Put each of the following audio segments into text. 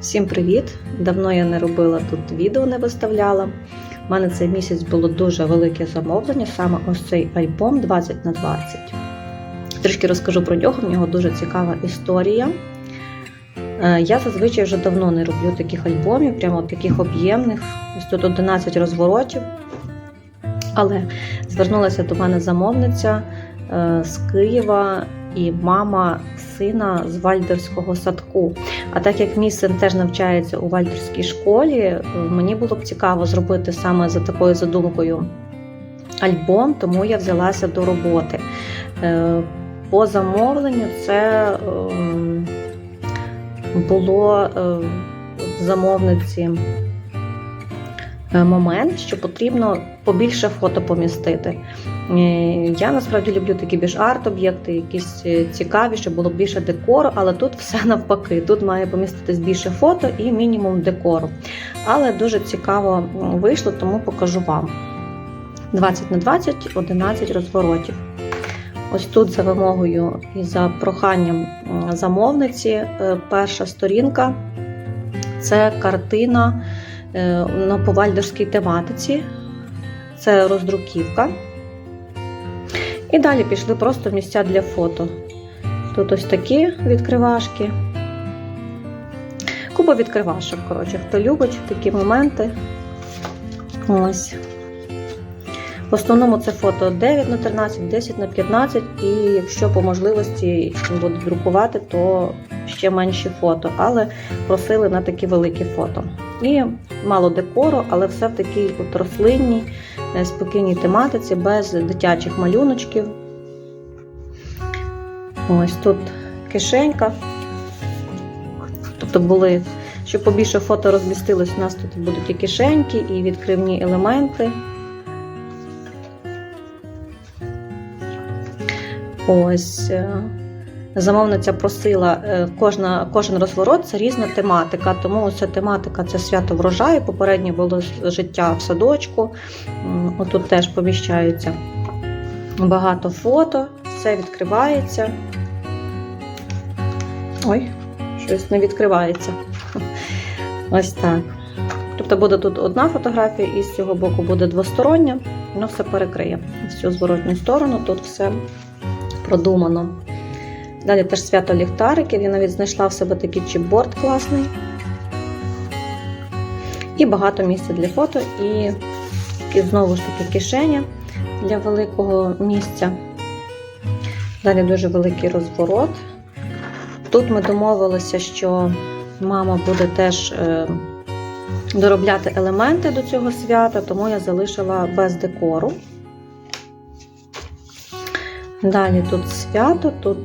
Всім привіт! Давно я не робила тут відео, не виставляла. У мене цей місяць було дуже велике замовлення, саме ось цей альбом 20 на 20. Трішки розкажу про нього, в нього дуже цікава історія. Е, Я зазвичай вже давно не роблю таких альбомів, прямо таких об'ємних. Ось тут 11 розворотів. Але звернулася до мене замовниця е, з Києва і мама сина з Вальдерського садку. А так як мій син теж навчається у Вальдерській школі, е, мені було б цікаво зробити саме за такою задумкою альбом, тому я взялася до роботи. Е, По замовленню це ем, було е, в замовниці момент, що потрібно побільше фото помістити. Е, Я насправді люблю такі більш арт-об'єкти, якісь е, цікаві, щоб було більше декору, але тут все навпаки. Тут має поміститись більше фото і мінімум декору. Але дуже цікаво вийшло, тому покажу вам. 20 на 20, 11 розворотів. Ось тут за вимогою і за проханням замовниці е, перша сторінка це картина е, на повальдерській тематиці. Це роздруківка. І далі пішли просто місця для фото. Тут ось такі відкривашки. Купа відкривашок, коротше, хто любить такі моменти. Ось. В основному це фото 9 на 13, 10 на 15, і якщо по можливості будуть друкувати, то ще менші фото, але просили на такі великі фото. І мало декору, але все в такій от рослинній, е, спокійній тематиці, без дитячих малюночків. Ось тут кишенька. Тобто були, щоб побільше фото розмістилось, у нас тут будуть і кишеньки, і відкривні елементи. Ось. Замовниця просила е, кожна, кожен розворот це різна тематика. Тому ця тематика це свято врожаю. Попереднє було життя в садочку. Отут теж поміщаються багато фото, все відкривається. Ой, щось не відкривається. Ось так. Тобто буде тут одна фотографія, і з цього боку буде двостороння, воно все перекриє. Цю зворотню сторону тут все продумано. Далі теж свято ліхтариків. Я навіть знайшла в себе такий чіпборд класний. І багато місця для фото, і, і знову ж таки кишеня для великого місця. Далі дуже великий розворот. Тут ми домовилися, що мама буде теж е, доробляти елементи до цього свята, тому я залишила без декору. Далі тут свято, тут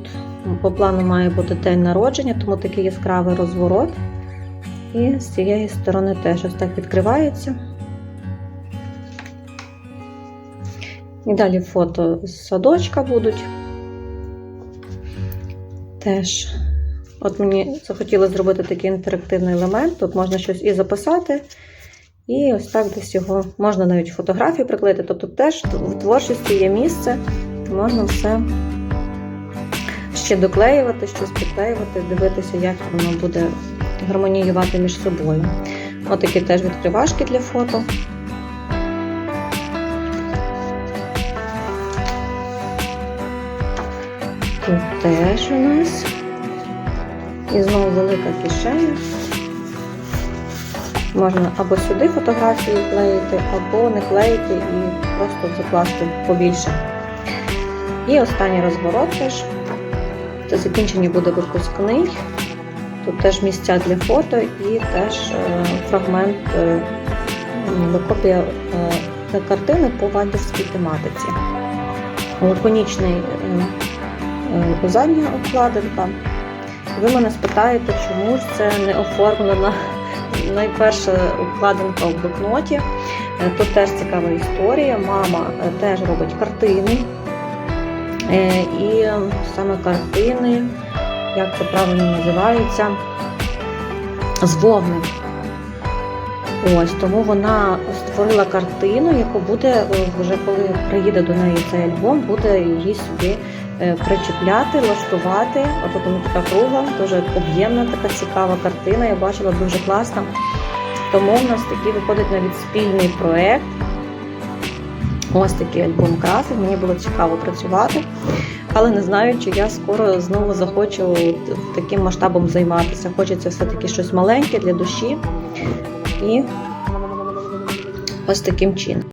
по плану має бути день народження, тому такий яскравий розворот. І з цієї сторони теж ось так відкривається. І далі фото з садочка будуть. Теж, от мені захотілося зробити такий інтерактивний елемент. Тут можна щось і записати, і ось так десь його можна навіть фотографії приклеїти. Тобто теж в творчості є місце, можна все ще доклеювати, щось підклеювати, дивитися, як воно буде гармоніювати між собою. Ось такі теж відкривашки для фото. Тут теж у нас. І знову велика кишеня. Можна або сюди фотографії клеїти, або не клеїти і просто закласти побільше. І останній розворот теж. Це закінчення буде випускний. Тут теж місця для фото і теж е, фрагмент е, копія е, картини по вальдерській тематиці. Лаконічний задня обкладинка. Ви мене спитаєте, чому ж це не оформлена найперша обкладинка в блокноті. Тут теж цікава історія. Мама теж робить картини. Е, І саме картини, як це правильно називається, з вовни. Ось тому вона створила картину, яку буде е, вже коли приїде до неї цей альбом, буде її е, причіпляти, лаштувати. Отут вона така кругла, дуже об'ємна, така цікава картина. Я бачила дуже класна. Тому в нас такий виходить навіть спільний проект. Ось такий альбом красив. Мені було цікаво працювати, але не знаю, чи я скоро знову захочу таким масштабом займатися. Хочеться все-таки щось маленьке для душі. І ось таким чином.